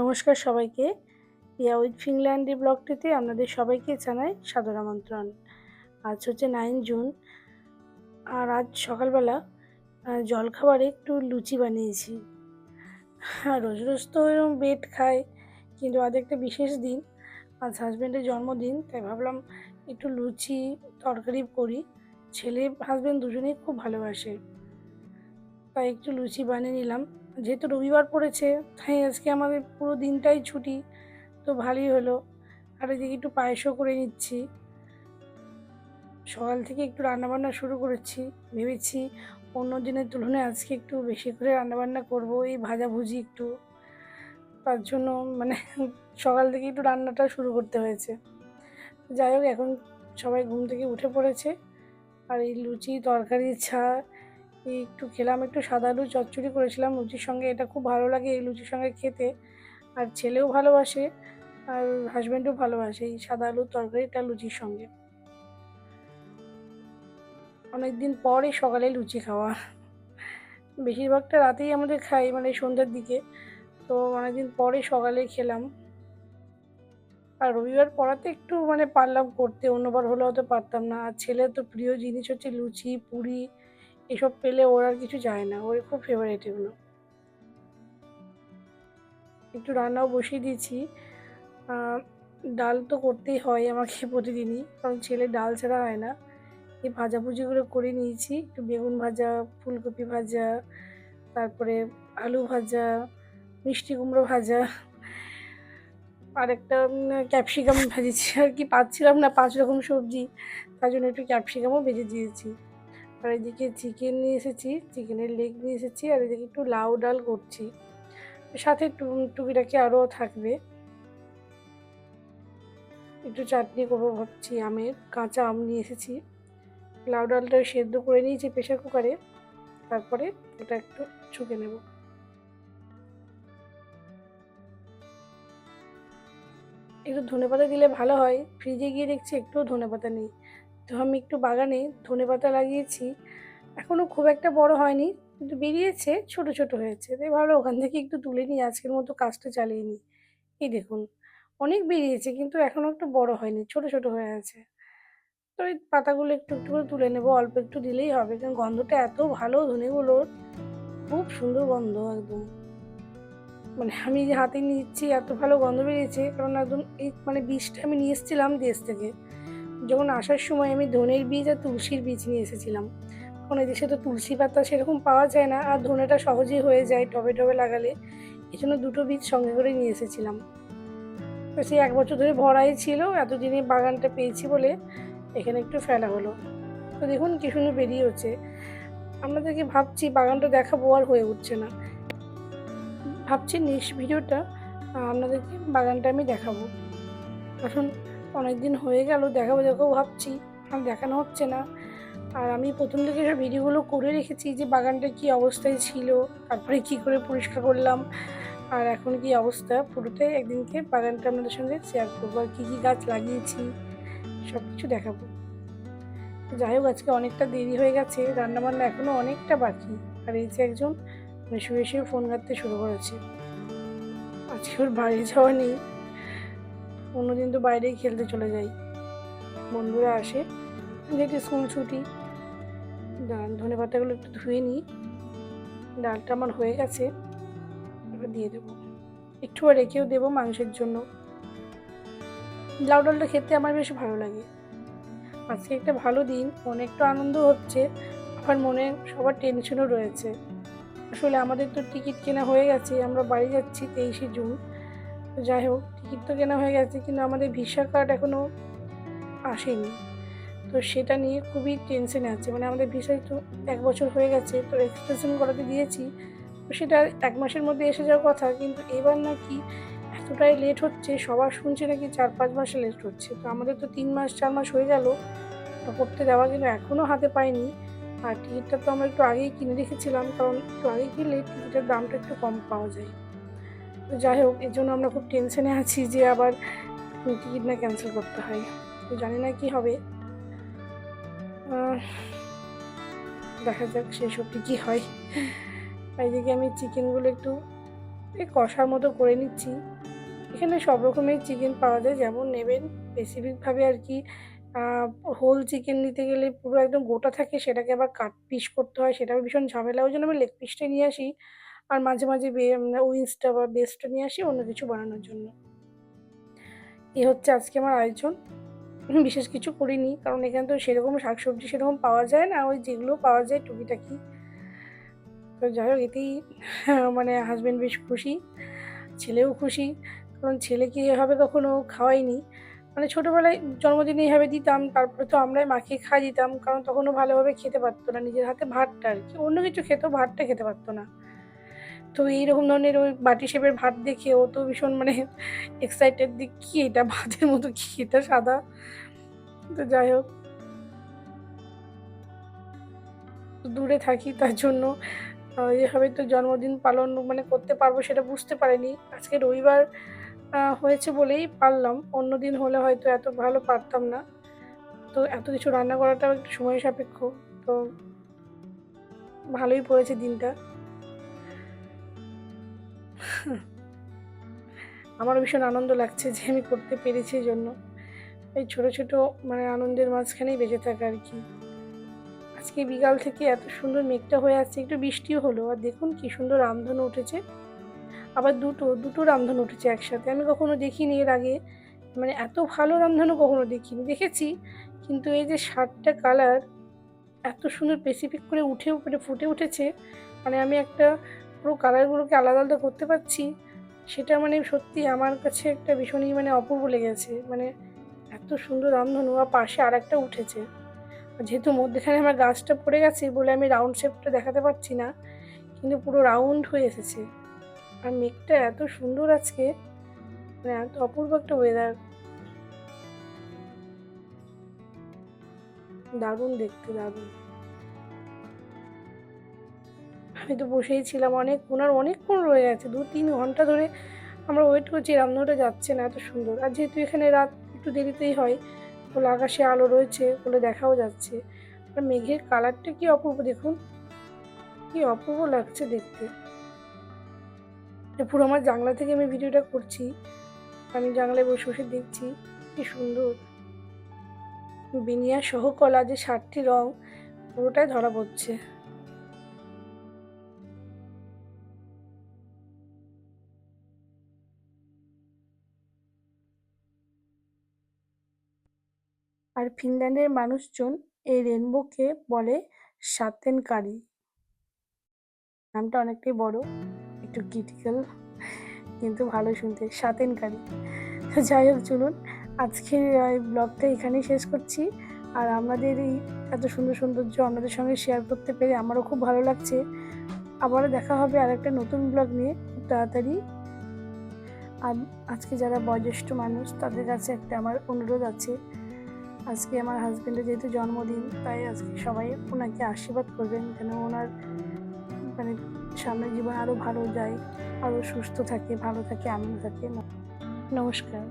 নমস্কার সবাইকে। ইয়া উইথ ফিনল্যান্ডি ব্লগটিতে আপনাদের সবাইকে জানাই সাদর আমন্ত্রণ। আজ হচ্ছে নাইন জুন আর আজ সকালবেলা জলখাবারে একটু লুচি বানিয়েছি। হ্যাঁ রোজ রোজ তো এরকম বেড খায় কিন্তু আজ একটা বিশেষ দিন। আজ হাজব্যান্ডের জন্মদিন, তাই ভাবলাম একটু লুচি তরকারি করি। ছেলে হাজব্যান্ড দুজনেই খুব ভালোবাসে। তাই একটু লুচি বানিয়ে নিলাম। যেহেতু রবিবার পড়েছে, তাই আজকে আমাদের পুরো দিনটাই ছুটি, তো ভালোই হলো। আর এদিকে একটু পায়েসও করে নিচ্ছি। সকাল থেকে একটু রান্নাবান্না শুরু করেছি। ভেবেছি অন্য দিনের তুলনায় আজকে একটু বেশি করে রান্নাবান্না করব, এই ভাজাভুজি একটু। তার জন্য মানে সকাল থেকে একটু রান্নাটা শুরু করতে হয়েছে। যাই হোক, এখন সবাই ঘুম থেকে উঠে পড়েছে। আর এই লুচি, তরকারি, ছা একটু খেলাম, একটু সাদা আলু চচ্চড়ি করেছিলাম। লুচির সঙ্গে এটা খুব ভালো লাগে এই লুচির সঙ্গে খেতে। আর ছেলেও ভালোবাসে, আর হাজব্যান্ডও ভালোবাসে এই সাদা আলুর তরকারিটা লুচির সঙ্গে। অনেক দিন পরে সকালে লুচি খাওয়া। বেশিরভাগটা রাতেই আমাদের খাই মানে সন্ধ্যার দিকে। তো অনেকদিন পরে সকালে খেলাম। আর রবিবার পড়াতে একটু মানে পারলাম করতে, অন্যবার হলে হয়তো পারতাম না। আর ছেলের তো প্রিয় জিনিস হচ্ছে লুচি, পুরি এসব পেলে ওর আর কিছু যায় না। ওর খুব ফেভারিট এগুলো। একটু রান্নাও বসিয়ে দিয়েছি। ডাল তো করতেই হয় আমাকে প্রতিদিনই, কারণ ছেলে ডাল ছাড়া হয় না। এই ভাজাভুজিগুলো করে নিয়েছি। একটু বেগুন ভাজা, ফুলকপি ভাজা, তারপরে আলু ভাজা, মিষ্টি কুমড়ো ভাজা, আর একটা ক্যাপসিকাম ভেজেছি আর কি পাচ্ছিলাম না, পাঁচ রকম সবজি, তার জন্য একটু ক্যাপসিকামও ভেজে দিয়েছি। আর এদিকে চিকেন নিয়ে এসেছি চিকেনের লেগ নিয়ে এসেছি আর এদিকে একটু লাউ ডাল করছি। সাথে টুকিটাকি আরও থাকবে। একটু চাটনি করব ভাবছি, আমের, কাঁচা আম নিয়ে এসেছি। লাউ ডালটা সেদ্ধ করে নিয়েছি প্রেশার কুকারে তারপরে এটা একটু ছুকে নেব। একটু ধনেপাতা দিলে ভালো হয় ফ্রিজে গিয়ে দেখছি একটুও ধনেপাতা নেই। তো আমি একটু বাগানে ধনেপাতা লাগিয়েছি। এখনও খুব একটা বড় হয়নি, কিন্তু বেরিয়েছে, ছোট ছোট হয়েছে। তাই ভালো ওখান থেকে একটু তুলে নিই, আজকের মতো কাজটা চালিয়ে নিই। এই দেখুন, অনেক বেরিয়েছে, কিন্তু এখনও একটু বড় হয়নি, ছোট ছোট হয়ে আছে। তো এই পাতাগুলো একটু একটু করে তুলে নেব, অল্প একটু দিলেই হবে, কারণ গন্ধটা এত ভালো ধনেগুলোর। খুব সুন্দর গন্ধ একদম। মানে আমি যে হাতে নিচ্ছি, এত ভালো গন্ধ বেরিয়েছে, কারণ একদম এই মানে বিষটা আমি নিয়ে এসেছিলাম দেশ থেকে। যখন আসার সময় আমি ধনের বীজ আর তুলসীর বীজ নিয়ে এসেছিলাম। কারণ এদেশে তো তুলসী পাতা সেরকম পাওয়া যায় না আর ধনেটা সহজেই হয়ে যায় টবে টবে লাগালে। এই জন্য দুটো বীজ সঙ্গে করে নিয়ে এসেছিলাম। তো সেই এক বছর ধরে ভরাই ছিল, এতদিনে বাগানটা পেয়েছি বলে এখানে একটু ফেলা হলো। তো দেখুন কি সুন্দর বেরিয়ে হচ্ছে। আপনাদেরকে ভাবছি বাগানটা দেখাবো আর হয়ে উঠছে না। ভাবছি নেক্সট ভিডিওটা আপনাদেরকে বাগানটা আমি দেখাবো। এখন অনেক দিন হয়ে গেল, দেখাবো দেখাবো ভাবছি। আর দেখানো হচ্ছে না। আর আমি প্রথম থেকে সব ভিডিওগুলো করে রেখেছি যে বাগানটা কি অবস্থায় ছিল, তারপরে কি করে পরিষ্কার করলাম, আর এখন কি অবস্থা। পুরোটাই একদিনকে বাগানটা আপনাদের সঙ্গে শেয়ার করব, আর কী কী গাছ লাগিয়েছি সব কিছু দেখাবো যাই হোক, আজকে অনেকটা দেরি হয়ে গেছে, রান্নাবান্না এখনও অনেকটা বাকি। আর এই যে একজন শুয়ে শুয়ে ফোন ঘাটতে শুরু করেছে। আজকে ওর বাড়ি যাওয়া নেই। অন্যদিন তো বাইরেই খেলতে চলে যাই। বন্ধুরা আসে যেহেতু স্কুল ছুটি। ডাল, ধনে পাতাগুলো একটু ধুয়ে নিই। ডালটা আমার হয়ে গেছে, এবার দিয়ে দেবো। একটু রেখেও দেবো মাংসের জন্য। লাউ ডালটা খেতে আমার বেশ ভালো লাগে। আজকে একটা ভালো দিন, অনেকটা আনন্দ হচ্ছে আমার মনে সবার টেনশনও রয়েছে। আসলে আমাদের তো টিকিট কেনা হয়ে গেছে, আমরা বাড়ি যাচ্ছি তেইশে জুন। যাই হোক, টিকিট তো কেনা হয়ে গেছে, কিন্তু আমাদের ভিসা কার্ড এখনও আসেনি। তো সেটা নিয়ে খুবই টেনশনে আছে। মানে আমাদের ভিসা তো এক বছর হয়ে গেছে, তো এক্সটেনশন করাতে দিয়েছি। তো সেটা এক মাসের মধ্যে এসে যাওয়ার কথা, কিন্তু এবার নাকি এতটাই লেট হচ্ছে সবার শুনছে নাকি চার পাঁচ মাসে লেট হচ্ছে। তো আমাদের তো তিন মাস, চার মাস হয়ে গেল, তো করতে দেওয়া কিন্তু এখনও হাতে পাইনি। আর টিকিটটা তো আমরা একটু আগেই কিনে রেখেছিলাম, কারণ একটু আগে কিনলে টিকিটের দামটা একটু কম পাওয়া যায়। তো যাই হোক, এর জন্য আমরা খুব টেনশনে আছি যে আবার টিকিট না ক্যান্সেল করতে হয়। তো জানি না কি হবে। দেখা যাক সেই সবটি কী হয়। আর এদিকে আমি চিকেনগুলো একটু এই কষার মতো করে নিচ্ছি। এখানে সব রকমের চিকেন পাওয়া যায়, যেমন নেবেন স্পেসিফিকভাবে আর কি হোল চিকেন নিতে গেলে পুরো একদম গোটা থাকে, সেটাকে আবার কাট পিস করতে হয়, সেটাও ভীষণ ঝামেলা। ওই জন্য আমি লেগ পিসটাই নিয়ে আসি। আর মাঝে মাঝে উইংসটা বা বেস্টটা নিয়ে আসি অন্য কিছু বানানোর জন্য। এ হচ্ছে আজকে আমার আয়োজন। বিশেষ কিছু করিনি, কারণ এখানে তো সেরকম শাকসবজি সেরকম পাওয়া যায় না। ওই যেগুলো পাওয়া যায় টুকিটাকি। তো যাই হোক, এতেই মানে হাজব্যান্ড বেশ খুশি, ছেলেও খুশি। কারণ ছেলেকে এভাবে কখনো খাওয়াইনি। মানে ছোটোবেলায় জন্মদিনে এইভাবে দিতাম, তারপরে তো আমরাই মাখিয়ে খাওয়া দিতাম। কারণ তখনও ভালোভাবে খেতে পারতো না, নিজের হাতে ভাতটা আর কি। অন্য কিছু খেতো ভাতটা খেতে পারতো না। তো এইরকম ধরনের ওই বাটি শেপের ভাত দেখে ও তো ভীষণ মানে এক্সাইটেড দিক কী এটা ভাতের মতো, কী এটা সাদা? তো যাই হোক। দূরে থাকি তার জন্য। এভাবে তো জন্মদিন পালন মানে করতে পারব সেটা বুঝতে পারিনি। আজকে রবিবার হয়েছে বলেই পারলাম। অন্য দিন হলে হয়তো এত ভালো পারতাম না। তো এত কিছু রান্না করাটাও একটু সময় সাপেক্ষ। তো ভালোই পড়েছে দিনটা। আমারও ভীষণ আনন্দ লাগছে যে আমি করতে পেরেছি জন্য। এই ছোটো ছোটো মানে আনন্দের মাঝখানেই বেঁচে থাকা আর কি। আজকে বিকাল থেকে এত সুন্দর মেঘটা হয়ে আসছে, একটু বৃষ্টিও হলো, আর দেখুন কি সুন্দর রামধনু উঠেছে। আবার দুটো দুটো রামধনু উঠেছে একসাথে। আমি কখনো দেখিনি এর আগে মানে এত ভালো রামধনু কখনো দেখিনি। দেখেছি, কিন্তু এই যে সাতটা কালার এত সুন্দর স্পেসিফিক করে উঠে উপরে ফুটে উঠেছে। মানে আমি একটা পুরো কালারগুলোকে আলাদা আলাদা করতে পারছি, সেটা মানে সত্যি আমার কাছে একটা ভীষণই মানে অপূর্ব লেগেছে। মানে এত সুন্দর রামধনু, আর পাশে আর একটা উঠেছে যেহেতু মধ্যেখানে আমার গাছটা পড়ে গেছে বলে আমি রাউন্ড শেপটা দেখাতে পারছি না, কিন্তু পুরো রাউন্ড হয়ে এসেছে। আর মেঘটা এত সুন্দর আজকে মানে এত অপূর্ব একটা ওয়েদার দারুণ দেখতে, দারুণ। আমি তো বসেই ছিলাম অনেক ওনার অনেকক্ষণ রয়ে গেছে। দু তিন ঘণ্টা ধরে আমরা ওয়েট করছি, রামধনুটা যাচ্ছে না, এত সুন্দর। আর যেহেতু এখানে রাত একটু দেরিতেই হয়, বলে আকাশে আলো রয়েছে, বলে দেখাও যাচ্ছে। আর মেঘের কালারটা কি অপূর্ব, দেখুন। কি অপূর্ব লাগছে দেখতে। পুরো আমার জানলা থেকে আমি ভিডিওটা করছি, আমি জানলায় বসে বসে দেখছি, কি সুন্দর। বিনিয়া সহ কলা যে সাতটি রং, পুরোটাই ধরা পড়ছে। আর ফিনল্যান্ডের মানুষজন এই রেনবোকে বলে সাতেনকারি। নামটা অনেকটাই বড়, একটু ক্রিটিক্যাল, কিন্তু ভালো শুনতে, সাতেনকারি। তো যাই হোক, চলুন আজকের এই ব্লগটা এখানেই শেষ করছি। আর আমাদের এই এত সুন্দর সৌন্দর্য আপনাদের সঙ্গে শেয়ার করতে পেরে আমারও খুব ভালো লাগছে। আবারও দেখা হবে আর একটা নতুন ব্লগ নিয়ে খুব তাড়াতাড়ি। আর আজকে যারা বয়োজ্যেষ্ঠ মানুষ, তাদের কাছে একটা আমার অনুরোধ আছে। আজকে আমার হাজব্যান্ডের যেহেতু জন্মদিন, তাই আজকে সবাই ওনাকে আশীর্বাদ করবেন যেন ওনার মানে সামনের জীবন আরও ভালো যায় আরও সুস্থ থাকে, ভালো থাকে, আনন্দ থাকে। নমস্কার।